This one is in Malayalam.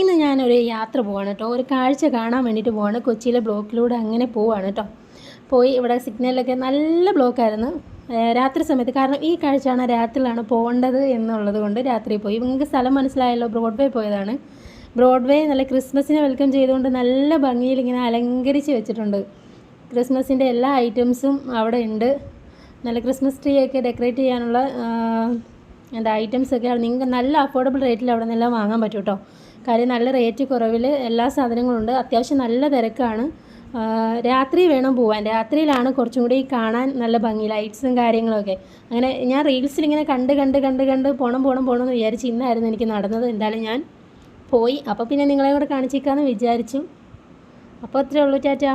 ഇന്ന് ഞാനൊരു യാത്ര പോവാണ് കേട്ടോ. ഒരു കാഴ്ച കാണാൻ വേണ്ടിയിട്ട് പോവാണ്. കൊച്ചിയിലെ ബ്ലോക്കിലൂടെ അങ്ങനെ പോവാണ് കേട്ടോ. പോയി ഇവിടെ സിഗ്നലിലൊക്കെ നല്ല ബ്ലോക്കായിരുന്നു. രാത്രി സമയത്ത് കാരണം ഈ കാഴ്ചയാണ് രാത്രിയിലാണ് പോകേണ്ടത് എന്നുള്ളത് കൊണ്ട് രാത്രി പോയി. നിങ്ങൾക്ക് സ്ഥലം മനസ്സിലായല്ലോ ബ്രോഡ്വേ പോയതാണ്. ബ്രോഡ്വേ നല്ല ക്രിസ്മസിനെ വെൽക്കം ചെയ്തുകൊണ്ട് നല്ല ഭംഗിയിൽ ഇങ്ങനെ അലങ്കരിച്ച് വെച്ചിട്ടുണ്ട്. ക്രിസ്മസിന്റെ എല്ലാ ഐറ്റംസും അവിടെ ഉണ്ട്. നല്ല ക്രിസ്മസ് ട്രീ ഒക്കെ ഡെക്കറേറ്റ് ചെയ്യാനുള്ള എന്താ ഐറ്റംസ് ഒക്കെ നിങ്ങൾക്ക് നല്ല അഫോർഡബിൾ റേറ്റിൽ അവിടെ നിന്നെല്ലാം വാങ്ങാൻ പറ്റും കേട്ടോ കാര്യം നല്ല റേറ്റ് കുറവിൽ എല്ലാ സാധനങ്ങളും ഉണ്ട്. അത്യാവശ്യം നല്ല തിരക്കാണ്. രാത്രി വേണം പോവാൻ. രാത്രിയിലാണ് കുറച്ചും കൂടി കാണാൻ നല്ല ഭംഗി ലൈറ്റ്സും കാര്യങ്ങളൊക്കെ. അങ്ങനെ ഞാൻ റീൽസിൽ ഇങ്ങനെ കണ്ട് കണ്ട് കണ്ട് കണ്ട് പോണം പോണം പോകണം എന്ന് വിചാരിച്ച് ഇന്നായിരുന്നു എനിക്ക് നടന്നത്. എന്തായാലും ഞാൻ പോയി. അപ്പോൾ പിന്നെ നിങ്ങളെ കൂടെ കാണിച്ചേക്കാമെന്ന് വിചാരിച്ചു. അപ്പോൾ അത്രേ ഉള്ളൂ ടാറ്റാ.